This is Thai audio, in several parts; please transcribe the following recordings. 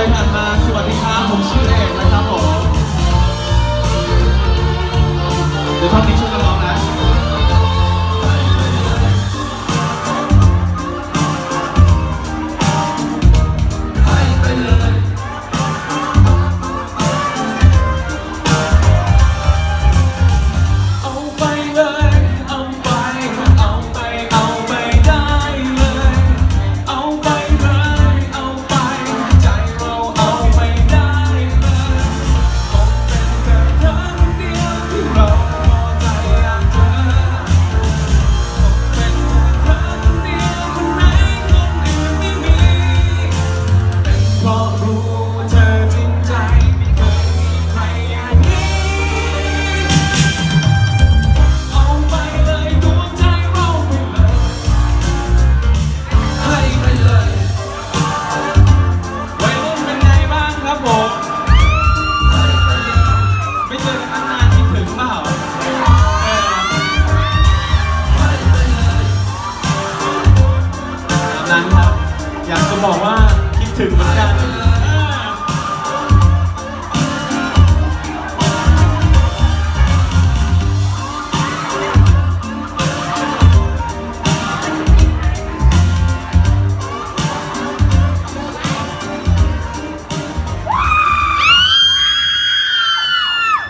ไปผ่านมา สวัสดีครับ ผมชื่อเอกนะครับผม เดี๋ยวท่อนนี้ ถึงเหมือนกัน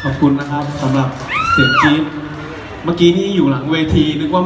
ขอบคุณนะครับสำหรับเสียงกรี๊ดเมื่อกี้นี่อยู่หลังเวทีนึกว่า